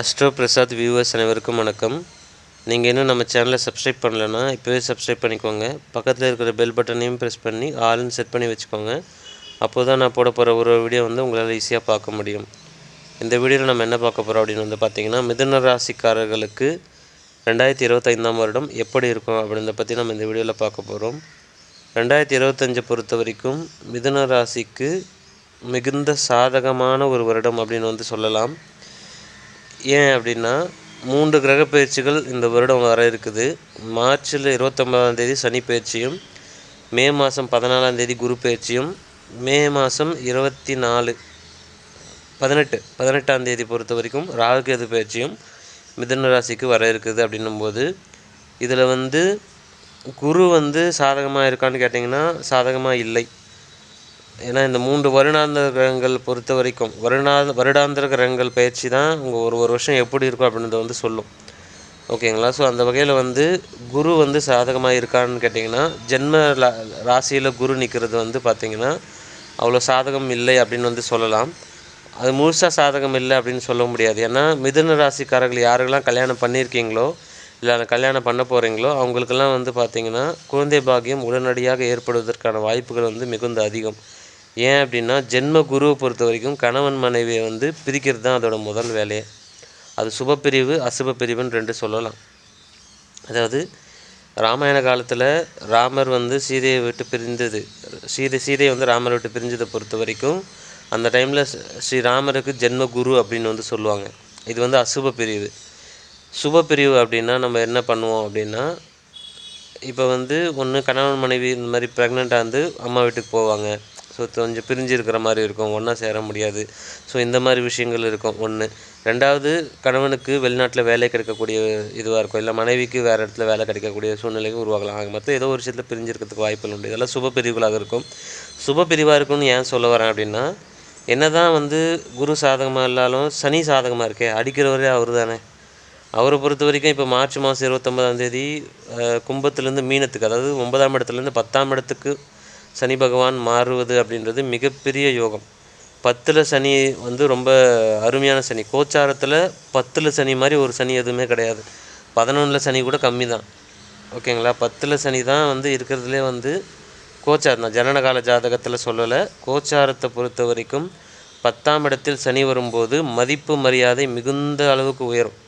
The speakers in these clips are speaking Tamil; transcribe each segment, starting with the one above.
அஸ்ட்ரோ பிரசாத் வியூவர்ஸ் அனைவருக்கும் வணக்கம். நீங்கள் இன்னும் நம்ம சேனலை சப்ஸ்கிரைப் பண்ணலன்னா இப்போவே சப்ஸ்கிரைப் பண்ணிக்கோங்க. பக்கத்தில் இருக்கிற பெல் பட்டனையும் ப்ரெஸ் பண்ணி ஆல்னு செட் பண்ணி வச்சுக்கோங்க. அப்போ தான் நான் போட போகிற ஒரு வீடியோ வந்து உங்களால் ஈஸியாக பார்க்க முடியும். இந்த வீடியோவில் நம்ம என்ன பார்க்க போகிறோம் அப்படின்னு வந்து பார்த்தீங்கன்னா மிதுன ராசிக்காரர்களுக்கு ரெண்டாயிரத்தி இருபத்தைந்தாம் வருடம் எப்படி இருக்கும் அப்படின்றத பற்றி நம்ம இந்த வீடியோவில் பார்க்க போகிறோம் ரெண்டாயிரத்தி இருபத்தஞ்சை பொறுத்த வரைக்கும் மிதுன ராசிக்கு மிகுந்த சாதகமான ஒரு வருடம் அப்படின்னு வந்து சொல்லலாம். ஏன் அப்படின்னா மூன்று கிரக பயிற்சிகள் இந்த வருடம் வர இருக்குது. மார்ச்சில் இருபத்தொம்பதாம் தேதி சனி பயிற்சியும் மே மாதம் பதினாலாம் தேதி குரு பயிற்சியும் மே மாதம் இருபத்தி நாலு பதினெட்டு பதினெட்டாம் தேதி பொறுத்த வரைக்கும் ராகுகேது பயிற்சியும் மிதன ராசிக்கு வர இருக்குது அப்படின்னும்போது இதில் வந்து குரு வந்து சாதகமாக இருக்கான்னு கேட்டிங்கன்னா சாதகமாக இல்லை. ஏன்னா இந்த மூன்று வருடாந்திர கிரகங்கள் பொறுத்த வரைக்கும் வருடா வருடாந்திர கிரகங்கள் பயிற்சி தான் உங்கள் ஒரு ஒரு வருஷம் எப்படி இருக்கும் அப்படின்றத வந்து சொல்லும். ஓகேங்களா? ஸோ அந்த வகையில் வந்து குரு வந்து சாதகமாக இருக்கான்னு கேட்டிங்கன்னா ஜென்ம ராசியில் குரு நிற்கிறது வந்து பார்த்திங்கன்னா அவ்வளோ சாதகம் இல்லை அப்படின்னு வந்து சொல்லலாம். அது முழுசாக சாதகம் இல்லை அப்படின்னு சொல்ல முடியாது. ஏன்னா மிதுன ராசிக்காரர்கள் யாருக்கெல்லாம் கல்யாணம் பண்ணியிருக்கீங்களோ இல்லை கல்யாணம் பண்ண போகிறீங்களோ அவங்களுக்கெல்லாம் வந்து பார்த்திங்கன்னா குழந்தை பாக்கியம் உடனடியாக ஏற்படுவதற்கான வாய்ப்புகள் வந்து மிகுந்த அதிகம். ஏன் அப்படின்னா ஜென்ம குருவை பொறுத்த வரைக்கும் கணவன் மனைவியை வந்து பிரிக்கிறது தான் அதோட முதல் வேலையே. அது சுபப்பிரிவு அசுப பிரிவுன்னு ரெண்டு சொல்லலாம். அதாவது ராமாயண காலத்தில் ராமர் வந்து சீதையை விட்டு பிரிந்தது. சீதை சீதையை வந்து ராமரை விட்டு பிரிஞ்சதை பொறுத்த வரைக்கும் அந்த டைமில் ஸ்ரீ ராமருக்கு ஜென்ம குரு அப்படின்னு வந்து சொல்லுவாங்க. இது வந்து அசுப பிரிவு. சுப பிரிவு அப்படின்னா நம்ம என்ன பண்ணுவோம் அப்படின்னா இப்போ வந்து ஒன்று கணவன் மனைவி இந்த மாதிரி ப்ரெக்னெண்ட்டாக இருந்து அம்மா வீட்டுக்கு போவாங்க. ஸோ கொஞ்சம் பிரிஞ்சு இருக்கிற மாதிரி இருக்கும். ஒன்றா சேர முடியாது. ஸோ இந்த மாதிரி விஷயங்கள் இருக்கும். ஒன்று ரெண்டாவது கணவனுக்கு வெளிநாட்டில் வேலை கிடைக்கக்கூடிய இதுவாக இருக்கும். இல்லை மனைவிக்கு வேறு இடத்துல வேலை கிடைக்கக்கூடிய சூழ்நிலைக்கு உருவாகலாம். ஆக மொத்தம் ஏதோ ஒரு விஷயத்தில் பிரிஞ்சிருக்கிறதுக்கு வாய்ப்புகள் உண்டு. இதெல்லாம் சுப பிரிவுகளாக இருக்கும். சுப பிரிவாக இருக்கும்னு ஏன் சொல்ல வரேன் அப்படின்னா என்ன தான் வந்து குரு சாதகமாக இல்லாலும் சனி சாதகமாக இருக்கே. அடிக்கிறவரே அவர் தானே. அவரை பொறுத்த வரைக்கும் இப்போ மார்ச் மாதம் இருபத்தொம்பதாம் தேதி கும்பத்துலேருந்து மீனத்துக்கு அதாவது ஒன்பதாம் இடத்துலேருந்து பத்தாம் இடத்துக்கு சனி பகவான் மாறுவது அப்படின்றது மிகப்பெரிய யோகம். பத்தில் சனி வந்து ரொம்ப அருமையான சனி. கோச்சாரத்தில் பத்தில் சனி மாதிரி ஒரு சனி எதுவுமே கிடையாது. பதினொன்றில் சனி கூட கம்மி தான் ஓகேங்களா? பத்தில் சனி தான் வந்து இருக்கிறதுலே வந்து கோச்சாரம் தான். ஜனனகால ஜாதகத்தில் சொல்லலை. கோச்சாரத்தை பொறுத்த வரைக்கும் பத்தாம் இடத்தில் சனி வரும்போது மதிப்பு மரியாதை மிகுந்த அளவுக்கு உயரும்.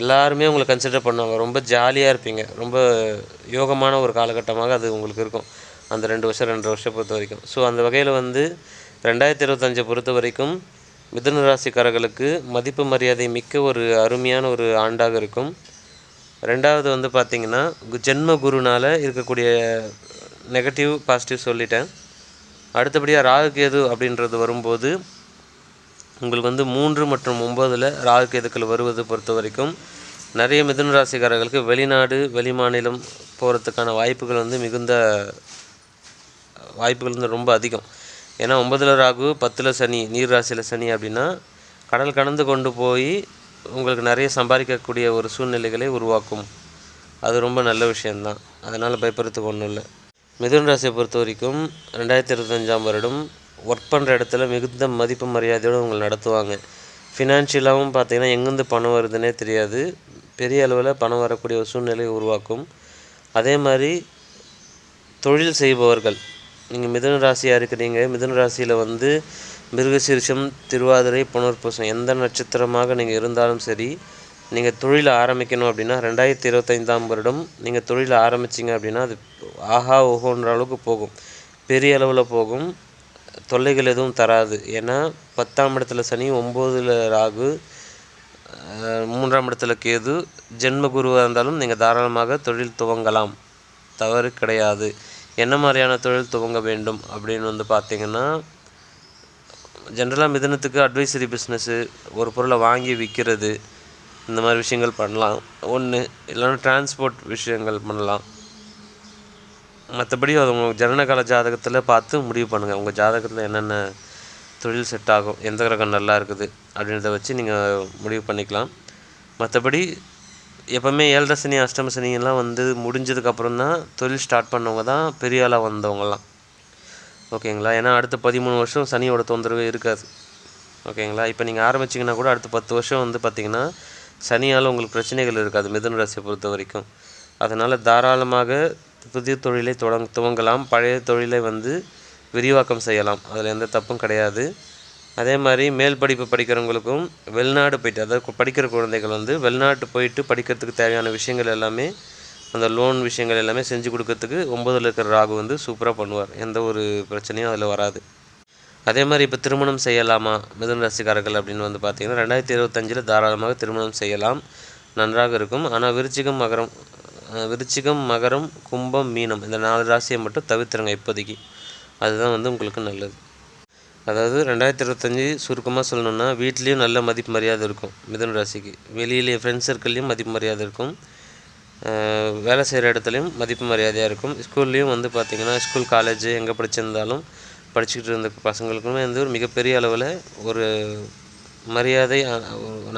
எல்லாருமே உங்களை கன்சிடர் பண்ணுவாங்க. ரொம்ப ஜாலியாக இருப்பீங்க. ரொம்ப யோகமான ஒரு காலகட்டமாக அது உங்களுக்கு இருக்கும். அந்த ரெண்டு வருஷம் ரெண்டு வருஷம் பொறுத்த வரைக்கும். ஸோ அந்த வகையில் வந்து ரெண்டாயிரத்தி இருபத்தஞ்சை பொறுத்த வரைக்கும் மிதுன ராசிக்காரர்களுக்கு மதிப்பு மரியாதை மிக்க ஒரு அருமையான ஒரு ஆண்டாக இருக்கும். ரெண்டாவது வந்து பார்த்திங்கன்னா கு- ஜென்ம குருனால் இருக்கக்கூடிய நெகட்டிவ் பாசிட்டிவ் சொல்லிட்டேன். அடுத்தபடியாக ராகு கேது அப்படின்றது வரும்போது உங்களுக்கு வந்து மூன்று மற்றும் ஒம்போதில் ராகு கேதுக்கள் வருவது பொறுத்த வரைக்கும் நிறைய மிதுன ராசிக்காரர்களுக்கு வெளிநாடு வெளிமாநிலம் போகிறதுக்கான வாய்ப்புகள் வந்து மிகுந்த வாய்ப்புகள் வந்து ரொம்ப அதிகம். ஏன்னா ஒன்பதில் ராகு பத்தில் சனி நீர் ராசியில் சனி அப்படின்னா கடல் கடந்து கொண்டு போய் உங்களுக்கு நிறைய சம்பாதிக்கக்கூடிய ஒரு சூழ்நிலைகளை உருவாக்கும். அது ரொம்ப நல்ல விஷயந்தான் அதனால் பயப்படுறதுக்கு ஒன்றும் இல்லை. மிதுன் ராசியை பொறுத்த வரைக்கும் ரெண்டாயிரத்தி இருபத்தஞ்சாம் வருடம் ஒர்க் பண்ணுற இடத்துல மிகுந்த மதிப்பு மரியாதையோடு உங்களை நடத்துவாங்க. ஃபினான்ஷியலாகவும் பார்த்தீங்கன்னா எங்கேருந்து பணம் வருதுன்னே தெரியாது. பெரிய அளவில் பணம் வரக்கூடிய ஒரு சூழ்நிலையை உருவாக்கும். அதே மாதிரி தொழில் செய்பவர்கள் நீங்கள் மிதுன ராசியாக இருக்கிறீங்க. மிதுன ராசியில் வந்து மிருகசீரிஷம் திருவாதிரை புனர்பூசம் எந்த நட்சத்திரமாக நீங்கள் இருந்தாலும் சரி நீங்கள் தொழில் ஆரம்பிக்கணும் அப்படின்னா ரெண்டாயிரத்தி இருபத்தைந்தாம் வருடம் நீங்கள் தொழில் ஆரம்பிச்சிங்க அப்படின்னா அது ஆஹா ஓஹோன்ற அளவுக்கு போகும். பெரிய அளவில் போகும். தொல்லைகள் எதுவும் தராது. ஏன்னா பத்தாம் இடத்துல சனி ஒம்போதில் ராகு மூன்றாம் இடத்துல கேது. ஜென்ம குருவாக இருந்தாலும் நீங்கள் தாராளமாக தொழில் துவங்கலாம். தவறு கிடையாது. என்ன மாதிரியான தொழில் துவங்க வேண்டும் அப்படின்னு வந்து பார்த்திங்கன்னா ஜென்ரலாக மிதனத்துக்கு அட்வைசரி பிஸ்னஸ்ஸு ஒரு பொருளை வாங்கி விற்கிறது இந்த மாதிரி விஷயங்கள் பண்ணலாம். ஒன்று இல்லைன்னா டிரான்ஸ்போர்ட் விஷயங்கள் பண்ணலாம். மற்றபடி அது உங்கள் ஜனனகால ஜாதகத்தில் பார்த்து முடிவு பண்ணுங்கள் உங்கள் ஜாதகத்தில் என்னென்ன தொழில் செட் ஆகும் எந்த கிரகம் நல்லா இருக்குது அப்படின்றத வச்சு நீங்கள் முடிவு பண்ணிக்கலாம். மற்றபடி எப்போவுமே ஏழரை சனி அஷ்டம சனியெல்லாம் வந்து முடிஞ்சதுக்கப்புறம் தான் தொழில் ஸ்டார்ட் பண்ணவங்க தான் பெரிய ஆளாக வந்தவங்கலாம். ஓகேங்களா? ஏன்னா அடுத்த பதிமூணு வருஷம் சனியோட தொந்தரவு இருக்காது. ஓகேங்களா? இப்போ நீங்கள் ஆரம்பிச்சிங்கன்னா கூட அடுத்த பத்து வருஷம் வந்து பார்த்திங்கன்னா சனியால் உங்களுக்கு பிரச்சனைகள் இருக்காது மிதுன ராசியை பொறுத்த வரைக்கும். அதனால் தாராளமாக புதிய தொழிலை தொடங் துவங்கலாம். பழைய தொழிலை வந்து விரிவாக்கம் செய்யலாம். அதில் எந்த தப்பும் கிடையாது. அதே மாதிரி மேல் படிப்பு படிக்கிறவங்களுக்கும் வெளிநாடு போயிட்டு அதாவது படிக்கிற குழந்தைகள் வந்து வெளிநாட்டு போயிட்டு படிக்கிறதுக்கு தேவையான விஷயங்கள் எல்லாமே அந்த லோன் விஷயங்கள் எல்லாமே செஞ்சு கொடுக்கறதுக்கு ஒம்பதில் இருக்கிற ராகு வந்து சூப்பராக பண்ணுவார். எந்த ஒரு பிரச்சனையும் அதில் வராது. அதே மாதிரி இப்போ திருமணம் செய்யலாமா? மிதன ராசிக்காரர்கள் அப்படின்னு வந்து பார்த்தீங்கன்னா ரெண்டாயிரத்தி இருபத்தஞ்சில் தாராளமாக திருமணம் செய்யலாம். நன்றாக இருக்கும். ஆனால் விருச்சிகம் மகரம் விருச்சிகம் மகரம் கும்பம் மீனம் இந்த நாலு ராசியை மட்டும் தவிர்த்துருங்க இப்போதைக்கு. அதுதான் வந்து உங்களுக்கு நல்லது. அதாவது ரெண்டாயிரத்தி இருபத்தஞ்சி சுருக்கமாக சொல்லணும்னா வீட்லேயும் நல்ல மதிப்பு மரியாதை இருக்கும் மிதன ராசிக்கு. வெளியிலேயும் ஃப்ரெண்ட்ஸ் சர்க்கிள்லேயும் மதிப்பு மரியாதை இருக்கும் வேலை செய்கிற இடத்துலையும் மதிப்பு மரியாதையாக இருக்கும். ஸ்கூல்லேயும் வந்து பார்த்திங்கன்னா ஸ்கூல் காலேஜ் எங்கே படிச்சிருந்தாலும் படிச்சுக்கிட்டு இருந்த பசங்களுக்குமே வந்து ஒரு மிகப்பெரிய அளவில் ஒரு மரியாதை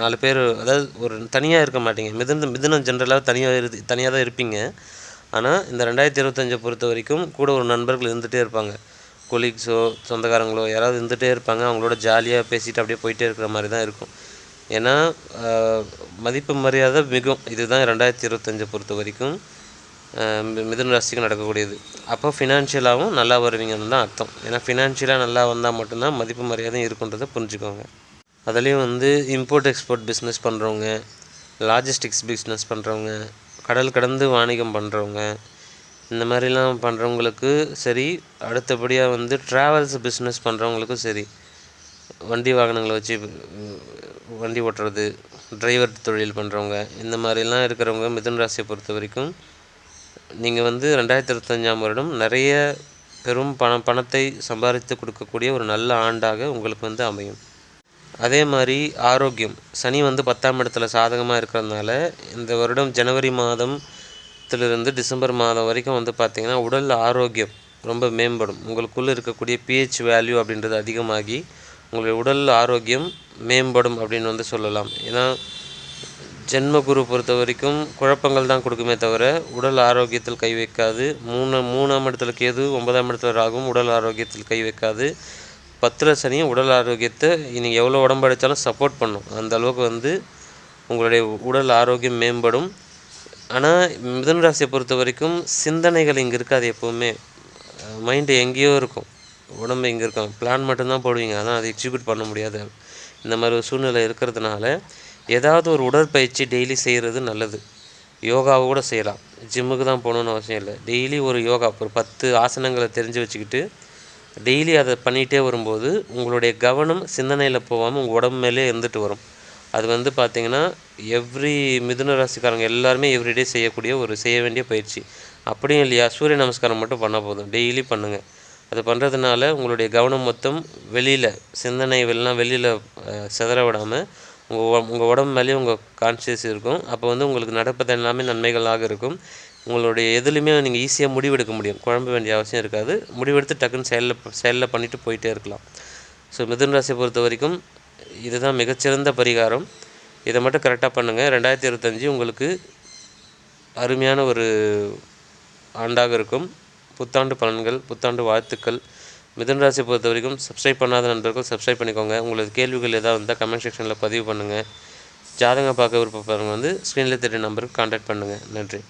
நாலு பேர் அதாவது ஒரு தனியாக இருக்க மாட்டீங்க. மிதந்த மிதனம் ஜென்ரலாக தனியாக இரு தனியாக தான் இருப்பீங்க. ஆனால் இந்த ரெண்டாயிரத்தி இருபத்தஞ்சை பொறுத்த வரைக்கும் கூட ஒரு நண்பர்கள் இருந்துகிட்டே இருப்பாங்க. கொலீக்ஸோ சொந்தக்காரங்களோ யாராவது இருந்துகிட்டே இருப்பாங்க அவங்களோட ஜாலியாக பேசிட்டு அப்படியே போயிட்டே இருக்கிற மாதிரி தான் இருக்கும். ஏன்னா மதிப்பு மரியாதை மிகும். இதுதான் ரெண்டாயிரத்தி இருபத்தஞ்சை பொறுத்த வரைக்கும் மி- மிதுன ராசிக்கு நடக்கக்கூடியது. அப்போ ஃபினான்ஷியலாகவும் நல்லா வருவீங்கன்னு தான் அர்த்தம். ஏன்னா ஃபினான்ஷியலாக நல்லா வந்தால் மட்டும்தான் மதிப்பு மரியாதை இருக்குன்றதை புரிஞ்சுக்கோங்க. அதுலேயும் வந்து இம்போர்ட் எக்ஸ்போர்ட் பிஸ்னஸ் பண்ணுறவங்க லாஜிஸ்டிக்ஸ் பிஸ்னஸ் பண்ணுறவங்க கடல் கடந்து வாணிகம் பண்ணுறவங்க இந்த மாதிரிலாம் பண்ணுறவங்களுக்கு சரி அடுத்தபடியாக வந்து ட்ராவல்ஸ் பிஸ்னஸ் பண்ணுறவங்களுக்கும் சரி வண்டி வாகனங்களை வச்சு வண்டி ஓட்டுறது டிரைவர் தொழில் பண்ணுறவங்க இந்த மாதிரிலாம் இருக்கிறவங்க மிதன் ராசியை பொறுத்த வரைக்கும் நீங்கள் வந்து ரெண்டாயிரத்தி இருபத்தஞ்சாம் வருடம் நிறைய பெரும் பணம் பணத்தை சம்பாதித்து கொடுக்கக்கூடிய ஒரு நல்ல ஆண்டாக உங்களுக்கு வந்து அமையும். அதே மாதிரி ஆரோக்கியம் சனி வந்து பத்தாம் இடத்துல சாதகமாக இருக்கிறதுனால இந்த வருடம் ஜனவரி மாதம் மாதத்திலிருந்து டிசம்பர் மாதம் வரைக்கும் வந்து பார்த்திங்கன்னா உடல் ஆரோக்கியம் ரொம்ப மேம்படும். உங்களுக்குள்ளே இருக்கக்கூடிய பிஹெச் வேல்யூ அப்படின்றது அதிகமாகி உங்களுடைய உடல் ஆரோக்கியம் மேம்படும் அப்படின்னு வந்து சொல்லலாம். ஏன்னா ஜென்மகுரு பொறுத்த வரைக்கும் குழப்பங்கள் தான் கொடுக்குமே தவிர உடல் ஆரோக்கியத்தில் கை வைக்காது. மூணு மூணாம் இடத்துல கேது ஒன்பதாம் இடத்துல ராகும் உடல் ஆரோக்கியத்தில் கை வைக்காது. பத்திர சனியும் உடல் ஆரோக்கியத்தை நீங்கள் எவ்வளோ உடம்பு அடித்தாலும் சப்போர்ட் பண்ணும். அந்த அளவுக்கு வந்து உங்களுடைய உடல் ஆரோக்கியம் மேம்படும். ஆனால் மிதன் ராசியை பொறுத்த வரைக்கும் சிந்தனைகள் இங்கே இருக்காது எப்போவுமே. மைண்டு எங்கேயோ இருக்கும். உடம்பு இங்கே இருக்கும். பிளான் மட்டும்தான் போடுவீங்க. அதான் அதை எக்ஸிக்யூட் பண்ண முடியாது. இந்த மாதிரி ஒரு சூழ்நிலை இருக்கிறதுனால ஏதாவது ஒரு உடற்பயிற்சி டெய்லி செய்கிறது நல்லது. யோகாவை கூட செய்யலாம். ஜிம்முக்கு தான் போகணுன்னு அவசியம் இல்லை. டெய்லி ஒரு யோகா ஒரு பத்து ஆசனங்களை தெரிஞ்சு வச்சுக்கிட்டு டெய்லி அதை பண்ணிகிட்டே வரும்போது உங்களுடைய கவனம் சிந்தனையில் போகாமல் உங்கள் உடம்பு மேலே இருந்துட்டு வரும். அது வந்து பார்த்திங்கன்னா எவ்ரி மிதுன ராசிக்காரங்க எல்லாருமே எவ்ரிடே செய்யக்கூடிய ஒரு செய்ய வேண்டிய பயிற்சி. அப்படியும் இல்லையா? சூரிய நமஸ்காரம் மட்டும் பண்ணால் போதும். டெய்லி பண்ணுங்கள் அது பண்ணுறதுனால உங்களுடைய கவனம் மொத்தம் வெளியில் சிந்தனை வெளிலாம் வெளியில் சிதற விடாமல் உங்கள் உங்கள் உடம்பு மேலேயும் உங்கள் கான்சியஸ் இருக்கும். அப்போ வந்து உங்களுக்கு நடப்பது எல்லாமே நன்மைகளாக இருக்கும். உங்களுடைய எதுலையுமே நீங்கள் ஈஸியாக முடிவெடுக்க முடியும். குழம்ப வேண்டிய அவசியம் இருக்காது. முடிவெடுத்து டக்குன்னு செயலில் செயலில் பண்ணிவிட்டு போயிட்டே இருக்கலாம். ஸோ மிதுன ராசியை பொறுத்த வரைக்கும் இதுதான் மிகச்சிறந்த பரிகாரம். இதை மட்டும் கரெக்டாக பண்ணுங்கள் ரெண்டாயிரத்தி இருபத்தஞ்சி உங்களுக்கு அருமையான ஒரு ஆண்டாக இருக்கும். புத்தாண்டு பலன்கள் புத்தாண்டு வாழ்த்துக்கள். மிதன் ராசியை பொறுத்த வரைக்கும் சப்ஸ்கிரைப் பண்ணாத நண்பர்கள் சப்ஸ்கிரைப் பண்ணிக்கோங்க. உங்களுக்கு கேள்விகள் ஏதாவது இருந்தால் கமெண்ட் செக்ஷனில் பதிவு பண்ணுங்கள் ஜாதகம் பார்க்க விருப்பப்படுறவங்க வந்து ஸ்க்ரீனில் தெரிய நம்பருக்கு கான்டாக்ட் பண்ணுங்கள் நன்றி.